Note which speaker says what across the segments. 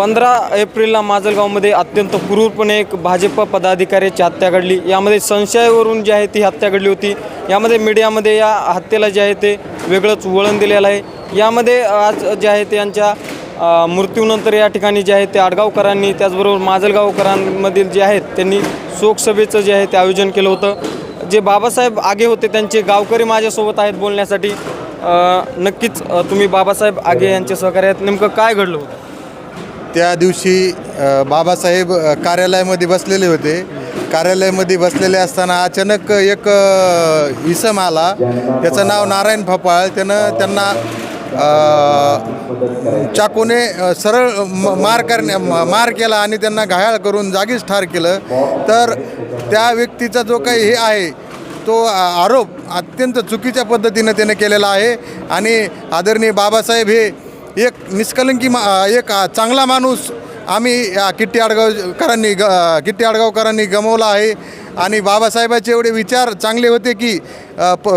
Speaker 1: पंधरा एप्रिलला माजलगावमध्ये अत्यंत क्रूरपणे एक भाजप पदाधिकाऱ्याची हत्या घडली. यामध्ये संशयावरून जी आहे ती हत्या घडली होती. यामध्ये मीडियामध्ये या हत्येला जे आहे ते वेगळंच वळण दिलेलं आहे. यामध्ये आज जे आहे ते यांच्या मृत्यूनंतर या ठिकाणी जे आहे ते आडगावकरांनी त्याचबरोबर माजलगावकरांमधील जे आहेत त्यांनी शोकसभेचं जे आहे ते आयोजन केलं होतं. जे बाबासाहेब आगे होते त्यांचे गावकरी माझ्यासोबत आहेत बोलण्यासाठी. नक्कीच तुम्ही बाबासाहेब आगे यांचे सहकार्य आहेत नेमकं काय घडलं होतं?
Speaker 2: त्या दिवशी बाबासाहेब कार्यालयामध्ये बसलेले होते. कार्यालयामध्ये बसलेले असताना अचानक एक इसम आला. त्याचं नाव नारायण फपाळ त्यानं त्यांना चाकूने सरळ म- मार करण्या मार केला आणि त्यांना घायाळ करून जागीच ठार केलं. तर त्या व्यक्तीचा जो काही हे आहे तो आरोप अत्यंत चुकीच्या पद्धतीनं त्याने केलेला आहे. आणि आदरणीय बाबासाहेब हे एक निष्कलंकी मा एक चांगला माणूस आम्ही या किट्टी आडगावकरांनी ग किट्टी आडगावकरांनी गमवला आहे. आणि बाबासाहेबाचे एवढे विचार चांगले होते की प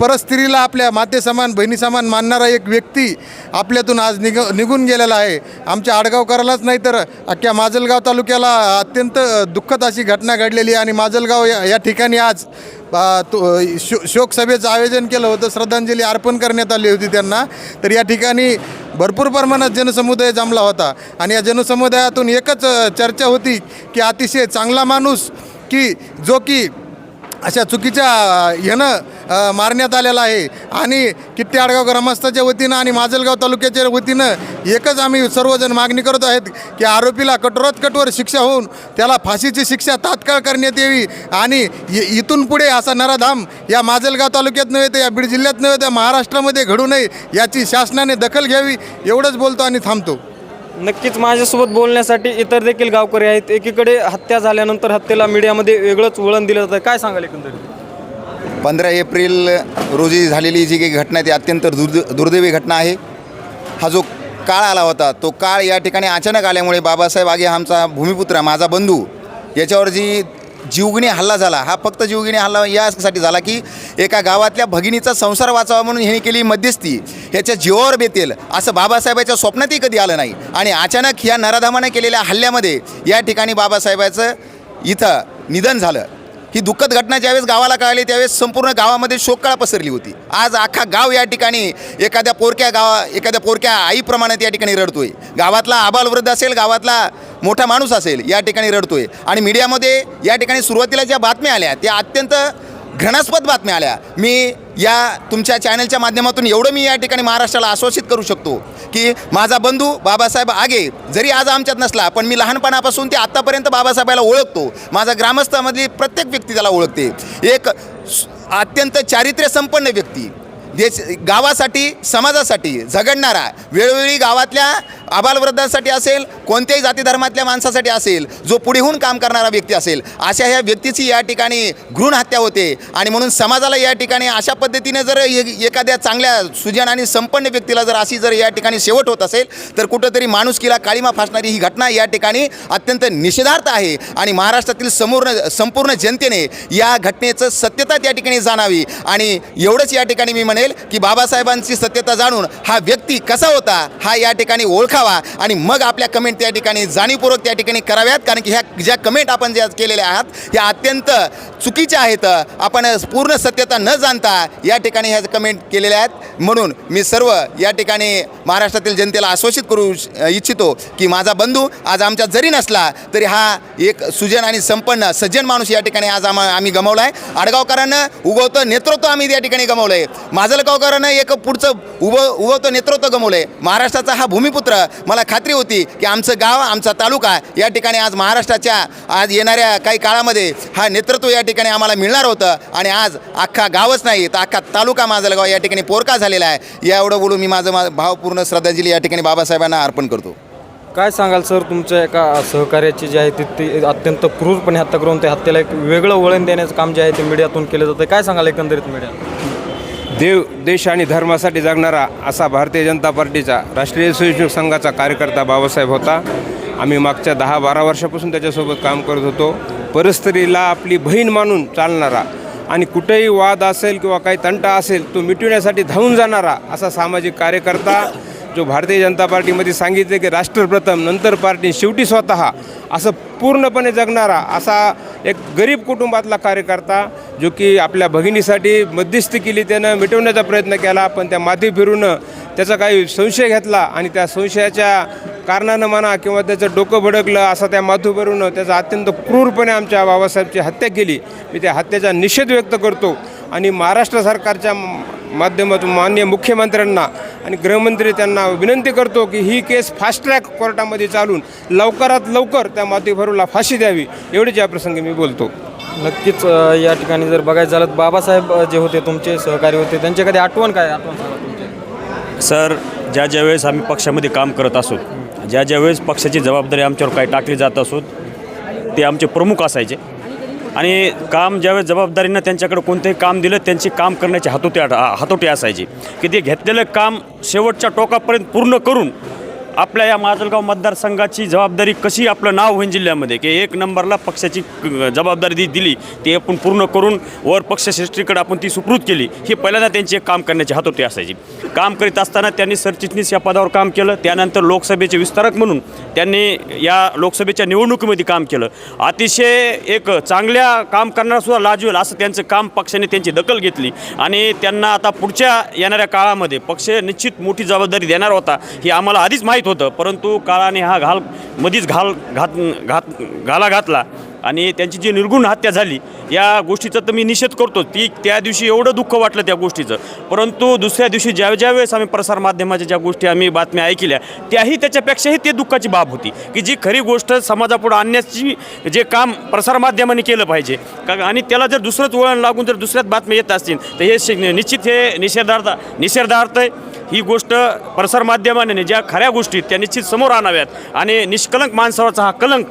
Speaker 2: परस्त्रीला आपल्या मातेसमान बहिणीसमान मानणारा एक व्यक्ती आपल्यातून आज निग निघून गेलेला आहे. आमच्या आडगावकरालाच नाही तर अख्ख्या माजलगाव तालुक्याला अत्यंत दुःखद अशी घटना घडलेली आणि माजलगाव या या ठिकाणी आज तो शो शोकसभेचं आयोजन केलं होतं. श्रद्धांजली अर्पण करण्यात आली होती त्यांना. तर या ठिकाणी भरपूर प्रमाणात जनसमुदाय जमला होता आणि या जनसमुदायातून एकच चर्चा होती की अतिशय चांगला माणूस की जो की अशा चुकीच्या ह्यानं मारण्यात आलेला आहे. आणि किट्टी आडगाव ग्रामस्थाच्या वतीनं आणि माजलगाव तालुक्याच्या वतीनं एकच आम्ही सर्वजण मागणी करत आहेत की आरोपीला कठोरात कठोर शिक्षा होऊन त्याला फाशीची शिक्षा तात्काळ करण्यात यावी. आणि इ- इथून पुढे असा नराधाम या माजलगाव तालुक्यात नव्हे तर या बीड जिल्ह्यात नव्हे तर महाराष्ट्रामध्ये घडू नये याची शासनाने दखल घ्यावी एवढंच बोलतो आणि थांबतो.
Speaker 1: नक्कीच माझ्यासोबत बोलण्यासाठी इतर देखील गावकरी आहेत. एकीकडे हत्या झाल्यानंतर हत्येला मीडियामध्ये वेगळंच वळण दिलं जातं. काय सांगाल एकंदरीत?
Speaker 3: पंधरा एप्रिल रोजी झालेली जी काही घटना आहे ती अत्यंत दुर्द दुर्दैवी घटना आहे. हा जो काळ आला होता तो काळ या ठिकाणी अचानक आल्यामुळे बाबासाहेब आगे आमचा भूमिपुत्र माझा बंधू याच्यावर जी जीवगिणी हल्ला झाला हा फक्त जीवगिणी हल्ला यासाठी झाला की एका गावातल्या भगिनीचा संसार वाचावा म्हणून ह्याने केली मध्यस्थी ह्याच्या जीवावर बेतेल असं बाबासाहेबाच्या स्वप्नातही कधी आलं नाही. आणि अचानक ह्या नराधामाने केलेल्या हल्ल्यामध्ये या ठिकाणी बाबासाहेबाचं इथं निधन झालं. ही दुःखद घटना ज्यावेळेस गावाला कळाली त्यावेळेस संपूर्ण गावामध्ये शोककळा पसरली होती. आज अख्खा गाव या ठिकाणी एखाद्या पोरक्या गावा एखाद्या पोरक्या आईप्रमाणे या ठिकाणी रडतोय. गावातला आबालवृद्ध असेल गावातला मोठा माणूस असेल या ठिकाणी रडतोय. आणि मीडियामध्ये या ठिकाणी सुरुवातीला ज्या बातम्या आल्या त्या अत्यंत घृणास्पद बातम्या आल्या. मी या तुमच्या चॅनलच्या माध्यमातून एवढं मी या ठिकाणी महाराष्ट्राला आश्वासित करू शकतो की माझा बंधू बाबासाहेब आगे जरी आज आमच्यात नसला पण मी लहानपणापासून ते आत्तापर्यंत बाबासाहेबाला ओळखतो. माझा ग्रामस्थामधली प्रत्येक व्यक्ती त्याला ओळखते. एक अत्यंत चारित्र्य संपन्न व्यक्ती. देश गावासाठी समाजासाठी झगडणारा वेळोवेळी गावातल्या आबालवृद्धांसाठी असेल कोणत्याही जाती धर्मातल्या माणसासाठी असेल जो पुढेहून काम करणारा व्यक्ती असेल अशा ह्या व्यक्तीची या ठिकाणी भ्रूण हत्या होते. आणि म्हणून समाजाला या ठिकाणी अशा पद्धतीने जर ए- एखाद्या चांगल्या सुजन आणि संपन्न व्यक्तीला जर अशी जर या ठिकाणी शेवट होत असेल तर कुठंतरी माणुसकीला काळीमा फासणारी ही घटना या ठिकाणी अत्यंत निषेधार्थ आहे. आणि महाराष्ट्रातील समोर संपूर्ण जनतेने या घटनेचं सत्यता त्या ठिकाणी जाणावी. आणि एवढंच या ठिकाणी मी म्हणेल की बाबासाहेबांची सत्यता जाणून हा व्यक्ती कसा होता हा या ठिकाणी ओळखावा आणि मग आपल्या कमेंट त्या ठिकाणी जाणीवपूर्वक त्या ठिकाणी कराव्यात. कारण की ह्या ज्या कमेंट आपण ज्या केलेल्या आहात ह्या अत्यंत चुकीच्या आहेत. आपण पूर्ण सत्यता न जाणता या ठिकाणी ह्या कमेंट केलेल्या आहेत. म्हणून मी सर्व या ठिकाणी महाराष्ट्रातील जनतेला आश्वासित करू इच्छितो की माझा बंधू आज आमच्या जरी नसला तरी हा एक सुजन आणि संपन्न सज्जन माणूस या ठिकाणी आज आम्हा आम्ही गमावला आहे आडगावकरांना उगवतं नेतृत्व आम्ही या ठिकाणी गमावलं आहे माजलगावकरांना एक पुढचं उभं उगवतं नेतृत्व गमवलं आहे महाराष्ट्राचा हा भूमिपुत्र मला खात्री होती की आमचं गाव आमचा तालुका या ठिकाणी आज महाराष्ट्राच्या आज येणाऱ्या काही काळामध्ये हा नेतृत्व या ठिकाणी आम्हाला मिळणार होतं. आणि आज अख्खा गावच नाही तर अख्खा तालुका माजलगाव या ठिकाणी पोरका झालेला आहे. या एवढं बोलून मी माझं मा भावपूर्ण श्रद्धांजली या ठिकाणी बाबासाहेबांना अर्पण करतो.
Speaker 1: काय सांगाल सर तुमच्या एका सहकार्याची जी आहे ती ती अत्यंत क्रूरपणे हत्या करून त्या हत्येला एक वेगळं वळण देण्याचं काम जे आहे ते मीडियातून केलं जातं काय सांगाल एकंदरीत मीडिया
Speaker 4: देव देश आणि धर्मासाठी जगणारा असा भारतीय जनता पार्टीचा राष्ट्रीय स्वयंसेवक संघाचा कार्यकर्ता बाबासाहेब होता. आम्ही मागच्या दहा बारा वर्षापासून त्याच्यासोबत काम करत होतो. परस्त्रीला आपली बहीण मानून चालणारा आणि कुठेही वाद असेल किंवा काही तंटा असेल तो मिटविण्यासाठी धावून जाणारा असा सामाजिक कार्यकर्ता जो भारतीय जनता पार्टीमध्ये सांगितले की राष्ट्रप्रथम नंतर पार्टी शेवटी स्वतः असं पूर्णपणे जगणारा असा एक गरीब कुटुंबातला कार्यकर्ता जो की आपल्या भगिनीसाठी मध्यस्थी केली त्यानं मिटवण्याचा प्रयत्न केला पण त्या माती फिरून त्याचा काही संशय घेतला आणि त्या संशयाच्या कारणानं म्हणा किंवा त्याचं डोकं भडकलं असा त्या माथूवरून त्याचा अत्यंत क्रूरपणे आमच्या बाबासाहेबची हत्या केली. मी त्या हत्येचा निषेध व्यक्त करतो. आणि महाराष्ट्र सरकारच्या माध्यमातून माननीय मुख्यमंत्र्यांना आणि गृहमंत्री त्यांना विनंती करतो की ही केस फास्ट ट्रॅक कोर्टामध्ये चालून लवकरात लवकर त्या माथीभरूला फाशी द्यावी एवढीच या प्रसंगी मी बोलतो.
Speaker 1: नक्कीच या ठिकाणी जर बघायचं झालं तर बाबासाहेब जे होते तुमचे सहकारी होते त्यांच्या कधी आठवण काय आठवण.
Speaker 5: सर ज्या ज्या वेळेस आम्ही पक्षामध्ये काम करत असो ज्या ज्या वेळेस पक्षाची जबाबदारी आमच्यावर काही टाकली जात असो ते आमचे प्रमुख असायचे. आणि काम ज्यावेळेस जबाबदारीनं त्यांच्याकडे कोणतंही काम दिलं त्यांची काम करण्याची हातोटी हातोटी असायची. की ते घेतलेलं काम शेवटच्या टोकापर्यंत पूर्ण करून आपल्या या माजलगाव मतदारसंघाची जबाबदारी कशी आपलं नाव होईल जिल्ह्यामध्ये? की एक नंबरला पक्षाची जबाबदारी दिली ती आपण पूर्ण करून वर पक्षश्रेष्ठीकडे आपण ती सुपूर्द केली ही पहिल्यांदा त्यांची एक काम करण्याची हातोटी असायची. काम करीत असताना त्यांनी सरचिटणीस या पदावर काम केलं त्यानंतर लोकसभेचे विस्तारक म्हणून त्यांनी या लोकसभेच्या निवडणुकीमध्ये काम केलं. अतिशय एक चांगल्या काम करणारसुद्धा लाजवेल असं त्यांचं काम पक्षाने त्यांची दखल घेतली. आणि त्यांना आता पुढच्या येणाऱ्या काळामध्ये पक्ष निश्चित मोठी जबाबदारी देणार होता हे आम्हाला आधीच माहीत होतं परंतु काळाने हा घाल मधीच घाल घात घात घाला घातला. आणि त्यांची जी निर्गुण हत्या झाली या गोष्टीचा तर मी निषेध करतो. ती त्या दिवशी एवढं दुःख वाटलं त्या गोष्टीचं. परंतु दुसऱ्या दिवशी ज्या ज्या वेळेस आम्ही प्रसारमाध्यमाच्या ज्या गोष्टी आम्ही बातम्या ऐकल्या त्याही त्याच्यापेक्षाही ते दुःखाची बाब होती. की जी खरी गोष्ट समाजापुढं आणण्याची जे काम प्रसारमाध्यमाने केलं पाहिजे. का आणि त्याला जर दुसरंच वळण लागून जर दुसऱ्याच बातम्या येत असतील तर हे निश्चित हे निषेधार्थ निषेधार्थ आहे ही गोष्ट प्रसारमाध्यमाने ज्या खऱ्या गोष्टी त्या निश्चित समोर आणाव्यात. आणि निष्कलंक माणसावरचा हा कलंक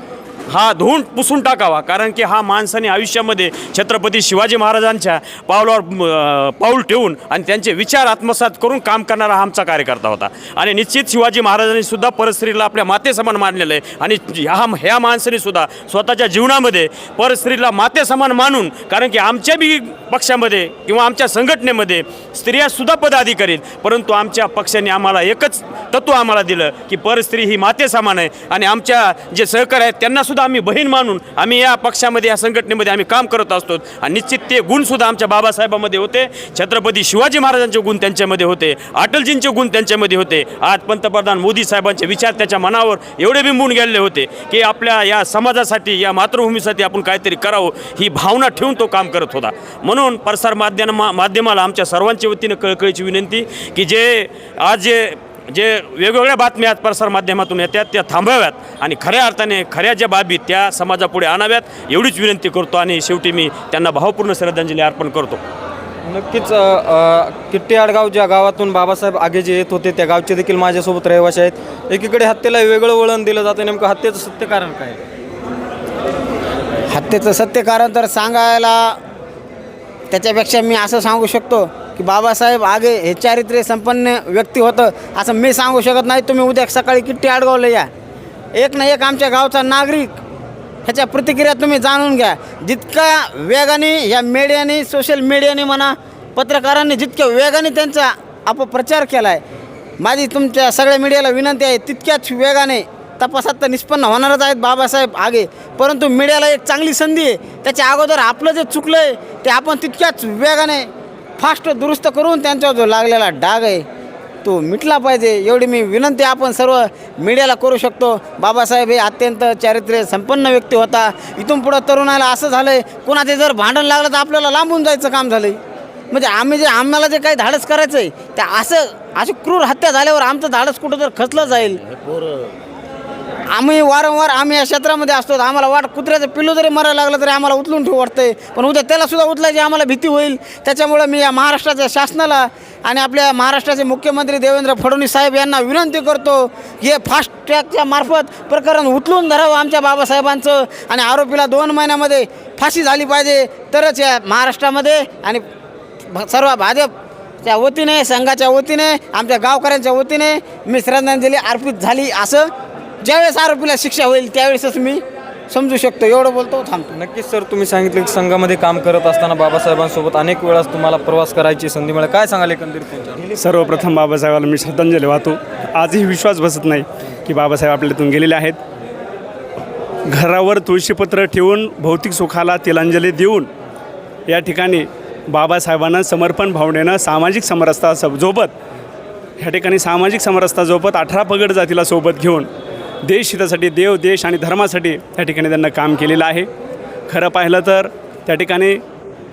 Speaker 5: हा धुवून पुसून टाकावा. कारण की हा माणसाने आयुष्यामध्ये छत्रपती शिवाजी महाराजांच्या पावलावर पाऊल ठेवून आणि त्यांचे विचार आत्मसात करून काम करणारा हा आमचा कार्यकर्ता होता. आणि निश्चित शिवाजी महाराजांनी सुद्धा परस्त्रीला आपल्या मातेसमान मानलेलं आहे. आणि ह्या ह्या माणसाने सुद्धा स्वतःच्या जीवनामध्ये परस्त्रीला मातेसमान मानून कारण की आमच्या बी पक्षामध्ये किंवा आमच्या संघटनेमध्ये स्त्रियासुद्धा पदाधिकारी परंतु आमच्या पक्षाने आम्हाला एकच तत्व आम्हाला दिलं की परस्त्री ही माते समान आहे. आणि आमच्या जे सहकार आहेत त्यांना सुद्धा आम्ही बहीण मानून आम्ही या पक्षामध्ये या संघटनेमध्ये आम्ही काम करत असतो. आणि निश्चित ते गुणसुद्धा आमच्या बाबासाहेबामध्ये होते. छत्रपती शिवाजी महाराजांचे गुण त्यांच्यामध्ये होते. अटलजींचे गुण त्यांच्यामध्ये होते. आज पंतप्रधान मोदी साहेबांचे विचार त्याच्या मनावर एवढे बिंबून गेलेले होते की आपल्या या समाजासाठी या मातृभूमीसाठी आपण काहीतरी करावं ही भावना ठेवून तो काम करत होता. म्हणून प्रसार माध्यम माध्यमाला आमच्या सर्वांच्या वतीनं कळकळीची विनंती की जे आज जे जे वेगवेगळ्या बातम्या आज प्रसार माध्यमातून येतात त्या थांबवाव्यात आणि खऱ्या अर्थाने खऱ्या ज्या बाबी त्या समाजापुढे आणाव्यात एवढीच विनंती करतो आणि शेवटी मी त्यांना भावपूर्ण श्रद्धांजली अर्पण करतो
Speaker 1: नक्कीच किट्टी आडगाव ज्या गावातून बाबासाहेब आगे जे येत होते त्या गावचे देखील माझ्यासोबत रहिवासी आहेत एकीकडे हत्येला वेगळं वळण दिलं जातं नेमकं हत्येचं सत्य कारण काय आहे?
Speaker 6: हत्येचं सत्य कारण तर सांगायला त्याच्यापेक्षा मी असं सांगू शकतो की बाबासाहेब आगे हे चारित्र्य संपन्न व्यक्ती होतं असं मी सांगू शकत नाही. तुम्ही उद्या सकाळी किट्टी अडगावलं या. एक ना एक आमच्या गावचा नागरिक ह्याच्या प्रतिक्रिया तुम्ही जाणून घ्या. जितक्या वेगाने ह्या मीडियाने सोशल मीडियाने म्हणा पत्रकारांनी जितक्या वेगाने त्यांचा अपप्रचार केला आहे माझी तुमच्या सगळ्या मीडियाला विनंती आहे तितक्याच वेगाने तपासात तर निष्पन्न होणारच आहेत बाबासाहेब आगे. परंतु मीडियाला एक चांगली संधी आहे. त्याच्या अगोदर आपलं जे चुकलं आहे ते आपण तितक्याच वेगाने फास्ट दुरुस्त करून त्यांच्यावर जो लागलेला डाग आहे तो मिटला पाहिजे. एवढी मी विनंती आपण सर्व मीडियाला करू शकतो. बाबासाहेब हे अत्यंत चारित्र्य संपन्न व्यक्ती होता. इथून पुढं तरुणाला असं झालं आहे कोणाचे जर भांडण लागलं तर आपल्याला लांबून जायचं काम झालं आहे म्हणजे आम्ही जे आम्हाला जे काही धाडस करायचं आहे त्या असं अशी क्रूर हत्या झाल्यावर आमचं धाडस कुठं तर खचलं जाईल? आम्ही वारंवार आम्ही या क्षेत्रामध्ये असतो आम्हाला वाट कुत्र्याचं पिल्लू जरी मरायला लागलं तरी आम्हाला उचलून ठेवू वाटतंय. पण उद्या त्यालासुद्धा उचलायची आम्हाला भीती होईल. त्याच्यामुळं मी या महाराष्ट्राच्या शासनाला आणि आपल्या महाराष्ट्राचे मुख्यमंत्री देवेंद्र फडणवीस साहेब यांना विनंती करतो हे फास्ट ट्रॅकच्या मार्फत प्रकरण उचलून धरावं आमच्या बाबासाहेबांचं आणि आरोपीला दोन महिन्यामध्ये फाशी झाली पाहिजे. तरच या महाराष्ट्रामध्ये आणि सर्व सर्व भाजपच्या वतीने संघाच्या वतीने आमच्या गावकऱ्यांच्या वतीने मी श्रद्धांजली अर्पित झाली असं ज्यावेळेस आरोपीला शिक्षा होईल त्यावेळेसच मी समजू शकतो. एवढं बोलतो थांबतो.
Speaker 1: नक्कीच सर तुम्ही सांगितलं की संघामध्ये काम करत असताना बाबासाहेबांसोबत अनेक वेळास तुम्हाला प्रवास करायची संधी मिळाली. काय सांगाल एकंदरीत त्यांच्या
Speaker 7: सर्वप्रथम बाबासाहेबाला मी श्रद्धांजली वाहतो. आजही विश्वास बसत नाही की बाबासाहेब आपल्यातून गेलेले आहेत. घरावर तुळशीपत्र ठेवून भौतिक सुखाला तिलांजली देऊन या ठिकाणी बाबासाहेबांना समर्पण भावनेनं सामाजिक समरसता सब- सोबत ह्या ठिकाणी सामाजिक समरसता सोबत अठरा पगड जातीला सोबत घेऊन देश हितासाठी देव देश आणि धर्मासाठी त्या ठिकाणी त्यांना काम केलेलं आहे. खरं पाहिलं तर त्या ठिकाणी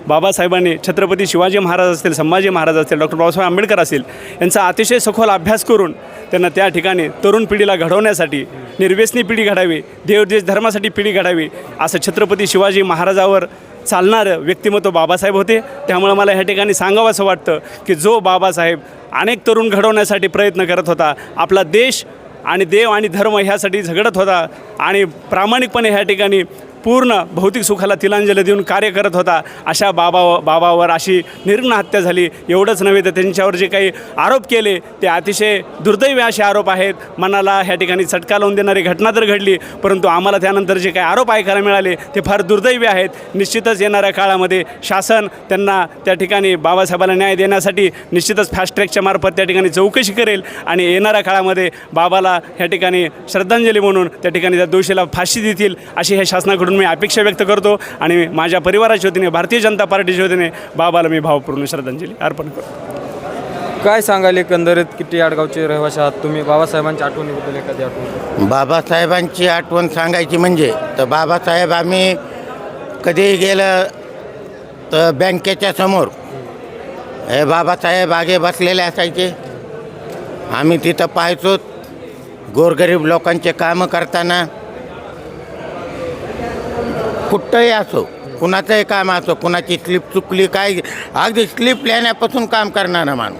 Speaker 7: बाबासाहेबांनी छत्रपती शिवाजी महाराज असतील संभाजी महाराज असतील डॉक्टर बाबासाहेब आंबेडकर असतील यांचा अतिशय सखोल अभ्यास करून त्यांना त्या ठिकाणी तरुण पिढीला घडवण्यासाठी निर्व्यसनी पिढी घडावी देव देश धर्मासाठी पिढी घडावी असं छत्रपती शिवाजी महाराजावर चालणारं व्यक्तिमत्व बाबासाहेब होते. त्यामुळे मला ह्या ठिकाणी सांगावं असं वाटतं की जो बाबासाहेब अनेक तरुण घडवण्यासाठी प्रयत्न करत होता आपला देश आणि देव आणि धर्म ह्यासाठी झगडत होता. आणि प्रामाणिकपणे ह्या ठिकाणी पूर्ण भौतिक सुखाला तिलांजली देऊन कार्य करत होता. अशा बाबा बाबावर अशी निर्घ्न हत्या झाली. एवढंच नव्हे तर त्यांच्यावर जे काही आरोप केले ते अतिशय दुर्दैवी असे आरोप आहेत. मनाला ह्या ठिकाणी चटका लावून देणारी घटना तर घडली परंतु आम्हाला त्यानंतर जे काही आरोप ऐकायला मिळाले ते फार दुर्दैवी आहेत. निश्चितच येणाऱ्या काळामध्ये शासन त्यांना त्या ठिकाणी बाबासाहेबाला न्याय देण्यासाठी निश्चितच फास्ट ट्रॅकच्या मार्फत त्या ठिकाणी चौकशी करेल आणि येणाऱ्या काळामध्ये बाबाला ह्या ठिकाणी श्रद्धांजली म्हणून त्या ठिकाणी त्या दोषीला फाशी देतील अशी ह्या शासनाकडून मी अपेक्षा व्यक्त करतो आणि माझ्या परिवाराच्या वतीने भारतीय जनता पार्टीच्या वतीने बाबाला मी भावपूर्ण श्रद्धांजली अर्पण करतो.
Speaker 1: काय सांगाल एकंदरीत किती आडगावचे रहिवासी आहात? तुम्ही बाबासाहेबांच्या आठवणीबद्दल एखादी आठवण?
Speaker 8: बाबासाहेबांची आठवण सांगायची म्हणजे तर बाबासाहेब आम्ही कधीही गेलं तर बँकेच्या समोर. हे बाबासाहेब आगे बसलेले असायचे. आम्ही तिथं पाहायचो गोरगरीब लोकांचे कामं करताना. कुठंही असो कुणाचंही काम असो कुणाची स्लिप चुकली काय अगदी स्लिप लिहिण्यापासून काम करणारा माणूस.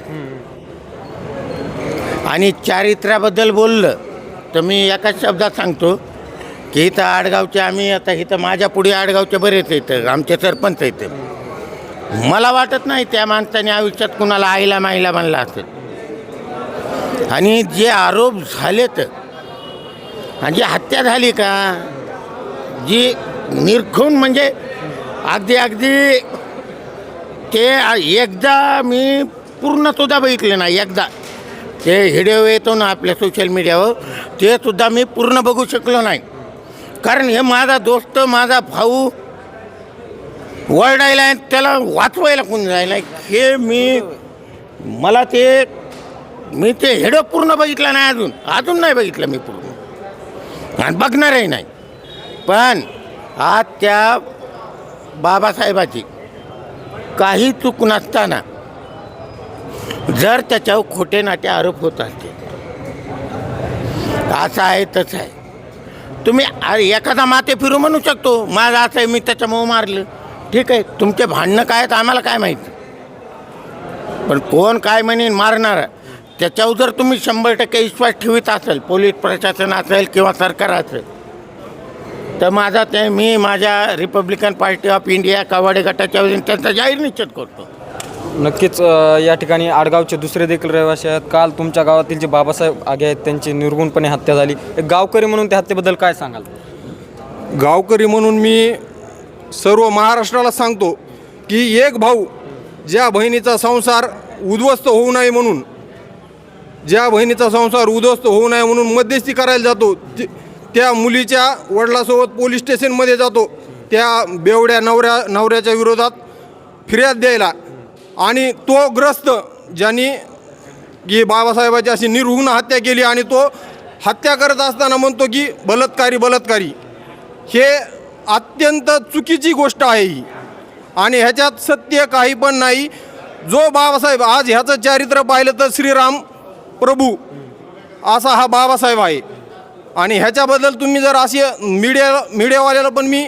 Speaker 8: आणि चारित्र्याबद्दल बोललं तर मी एकाच शब्दात सांगतो की इथं आडगावचे आम्ही आता इथं माझ्या पुढे आडगावचे बरेच येतं आमचे सरपंच येतं. मला वाटत नाही त्या माणसाने आयुष्यात कुणाला आईला माईला म्हणला असेल. आणि जे आरोप झालेत आणि जी हत्या झाली का जी निरखून म्हणजे अगदी अगदी ते एकदा मी पूर्ण सुद्धा बघितले नाही एकदा. ते व्हिडिओ येतो ना आपल्या सोशल मीडियावर ते सुद्धा मी पूर्ण बघू शकलो नाही. कारण हे माझा दोस्त माझा भाऊ वरडायला आहे, त्याला वाचवायला कोण जायला हे मी मला ते मी ते हेडो पूर्ण बघितलं नाही अजून. अजून नाही बघितलं मी पूर्ण. आणि बघणारही नाही. पण आज त्या बाबासाहेबाची काही चूक नसताना जर त्याच्यावर खोटे नाटे आरोप होत असतील असं आहे तसं आहे. तुम्ही एखादा माते फिरू म्हणू शकतो माझं असं आहे मी त्याच्यामुळं मारलं. ठीक आहे तुमचे भांडणं काय आहेत आम्हाला काय माहिती? पण कोण काय म्हणेन मारणार? त्याच्यावर जर तुम्ही शंभर टक्के विश्वास ठेवीत असेल पोलीस प्रशासन असेल किंवा सरकार असेल तर माझा ते मी माझ्या Republican party of India Kawade गटाच्या वतीने त्यांचा जाहीर निश्चित करतो.
Speaker 1: नक्कीच अ, या ठिकाणी आडगावचे दुसरे देखील रहिवासी आहेत. काल तुमच्या गावातील जे बाबासाहेब आगे आहेत त्यांची निर्गुणपणे हत्या झाली. एक गावकरी म्हणून त्या हत्येबद्दल काय सांगाल?
Speaker 9: गावकरी म्हणून मी सर्व महाराष्ट्राला सांगतो की एक भाऊ ज्या बहिणीचा संसार उद्ध्वस्त होऊ नये म्हणून ज्या बहिणीचा संसार उद्ध्वस्त होऊ नये म्हणून मध्यस्थी करायला जातो ती- त्या मुलीच्या वडिलासोबत पोलीस स्टेशनमध्ये जातो. त्या बेवड्या नवऱ्या नवऱ्याच्या विरोधात फिर्याद द्यायला. आणि तो ग्रस्त ज्यांनी की बाबासाहेबाची अशी निर्घुण हत्या केली आणि तो हत्या करत असताना म्हणतो की बलात्कारी बलात्कारी. हे अत्यंत चुकीची गोष्ट आहे ही. आणि ह्याच्यात सत्य काही पण नाही. जो बाबासाहेब आज ह्याचं चारित्र्य पाहिलं तर श्रीराम प्रभू असा हा बाबासाहेब आहे. आणि ह्याच्याबद्दल तुम्ही जर असे मीडिया मीडियावाल्याला पण मी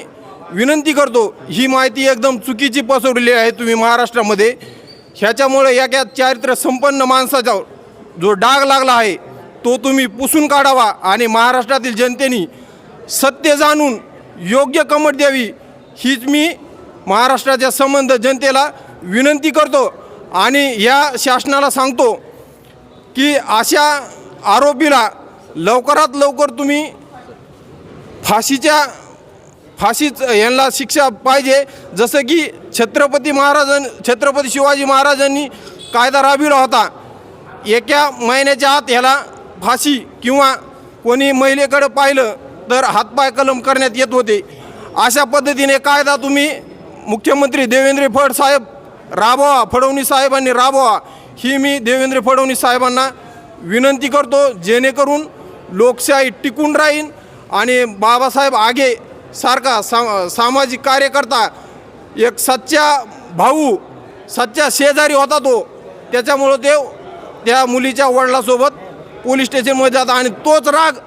Speaker 9: विनंती करतो ही माहिती एकदम चुकीची पसरवलेली आहे तुम्ही महाराष्ट्रामध्ये. ह्याच्यामुळे या चारित्र्य संपन्न माणसाचा जो डाग लागला आहे तो तुम्ही पुसून काढावा आणि महाराष्ट्रातील जनतेने सत्य जाणून योग्य कमट द्यावी हीच मी महाराष्ट्राच्या संबंध जनतेला विनंती करतो. आणि या शासनाला सांगतो की अशा आरोपीला लवकरात लवकर तुम्ही फाशीच्या फाशीच यांना शिक्षा पाहिजे. जसं की छत्रपती महाराजां छत्रपती शिवाजी महाराजांनी कायदा राबविला होता. एका महिन्याच्या आत ह्याला फाशी किंवा कोणी महिलेकडं पाहिलं तर हातपाय कलम करण्यात येत होते. अशा पद्धतीने कायदा तुम्ही मुख्यमंत्री देवेंद्र फड साहेब राबवा फडणवीस साहेबांनी राबवा ही मी देवेंद्र फडणवीस साहेबांना विनंती करतो जेणेकरून लोकशाही टिकून राहीन आणि बाबासाहेब आगे सारखा सा सामाजिक कार्यकर्ता एक सच्चा भाऊ सच्चा शेजारी होता तो. त्याच्यामुळं ते त्या मुलीच्या वडिलासोबत पोलीस स्टेशनमध्ये जातात आणि तोच राग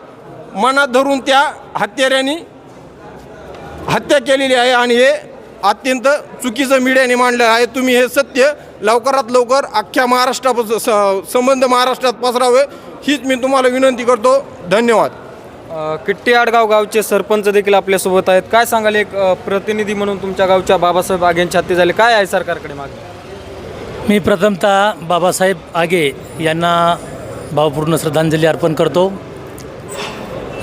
Speaker 9: मनात धरून त्या हत्याऱ्यांनी हत्या केलेली आहे आणि हे अत्यंत चुकीचं मीडियाने मांडलेलं आहे. तुम्ही हे सत्य लवकरात लवकर अख्ख्या महाराष्ट्रापासून स संबंध महाराष्ट्रात पसरावे. हीच मी तुम्हाला विनंती करतो. धन्यवाद.
Speaker 1: अ, किट्टी आडगाव गावचे सरपंच देखील आपल्यासोबत आहेत. काय सांगाल एक अ, प्रतिनिधी म्हणून तुमच्या गावच्या बाबासाहेब आगेंची हत्या झाली. काय आहे सरकारकडे मागणी?
Speaker 10: मी प्रथमतः बाबासाहेब आगे यांना भावपूर्ण श्रद्धांजली अर्पण करतो.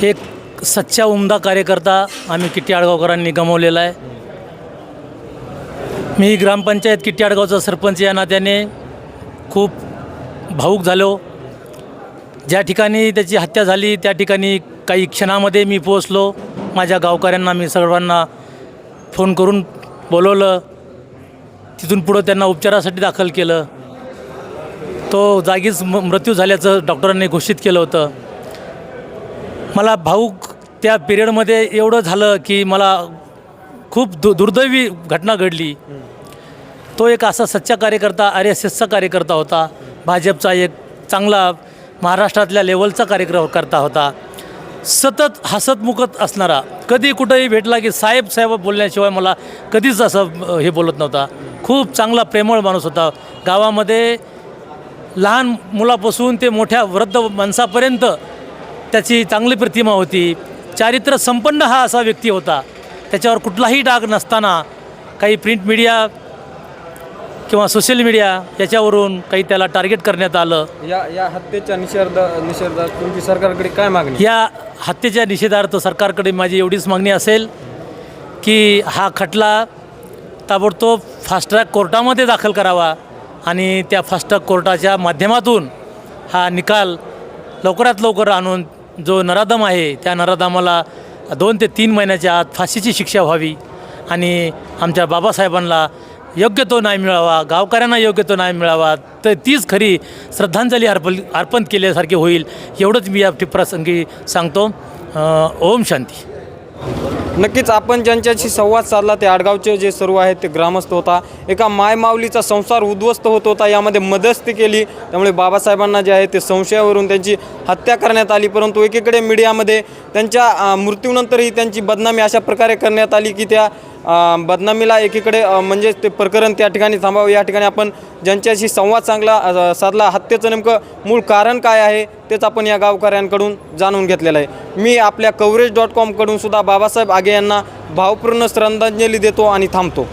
Speaker 10: एक सच्चा उमदा कार्यकर्ता आम्ही किट्टी आडगावकरांनी गमावलेला आहे. मी ग्रामपंचायत किट्टी आडगावचा सरपंच या नात्याने खूप भाऊक झालो. ज्या ठिकाणी त्याची हत्या झाली त्या ठिकाणी काही क्षणामध्ये मी पोहोचलो. माझ्या गावकऱ्यांना मी सर्वांना फोन करून बोलवलं. तिथून पुढं त्यांना उपचारासाठी दाखल केलं. तो जागीच म मृत्यू झाल्याचं डॉक्टरांनी घोषित केलं होतं. मला भाऊक त्या पिरियडमध्ये एवढं झालं की मला खूप दु दुर्दैवी घटना घडली. तो एक असा सच्चा कार्यकर्ता आर एस एसचा कार्यकर्ता होता. भाजपचा एक चांगला महाराष्ट्रातल्या लेवलचा कार्यक्रम करता होता. सतत हसतमुखत असणारा कधी कुठंही भेटला की साहेब साहेब बोलण्याशिवाय मला कधीच असं हे बोलत नव्हता. खूप चांगला प्रेमळ माणूस होता. गावामध्ये लहान मुलापासून ते मोठ्या वृद्ध माणसापर्यंत त्याची चांगली प्रतिमा होती. चारित्र्य संपन्न हा असा व्यक्ती होता. त्याच्यावर कुठलाही डाग नसताना काही प्रिंट मीडिया किंवा सोशल मीडिया याच्यावरून काही त्याला टार्गेट करण्यात आलं.
Speaker 1: या या हत्येच्या निषेध निषेधात तुमची सरकारकडे काय मागणी?
Speaker 10: या हत्येच्या निषेधार्थ सरकारकडे माझी एवढीच मागणी असेल की हा खटला ताबडतोब फास्ट ट्रॅक कोर्टामध्ये दाखल करावा आणि त्या फास्ट ट्रॅक कोर्टाच्या माध्यमातून हा निकाल लवकरात लवकर आणून जो नराधम आहे त्या नराधमाला दोन ते तीन महिन्याच्या आत फाशीची शिक्षा व्हावी आणि आमच्या बाबासाहेबांना योग्य तो न्याय मिळावा गावकऱ्यांना योग्य तो न्याय मिळावा तर तीच खरी श्रद्धांजली अर्पण अर्पण केल्यासारखे होईल एवढंच मी या प्रसंगी सांगतो. ओम शांती.
Speaker 1: नक्कीच आपण ज्यांच्याशी संवाद साधला ते आडगावचे जे सर्व आहेत ते ग्रामस्थ होता. एका मायमाऊलीचा संसार उद्ध्वस्त होत होता यामध्ये मदस्ती केली. त्यामुळे बाबासाहेबांना जे आहे ते संशयावरून त्यांची हत्या करण्यात आली. परंतु एकीकडे मीडियामध्ये त्यांच्या मृत्यूनंतरही त्यांची बदनामी अशा प्रकारे करण्यात आली की त्या बदनामीला एकीकडे म्हणजे ते प्रकरण त्या ठिकाणी थांबावं. या ठिकाणी आपण ज्यांच्याशी संवाद चांगला साधला हत्येचं नेमकं मूळ कारण काय आहे तेच आपण या गावकऱ्यांकडून जाणून घेतलेलं आहे. मी आपल्या कवरेज डॉट कॉमकडून सुद्धा बाबासाहेब आगे यांना भावपूर्ण श्रद्धांजली देतो आणि थांबतो.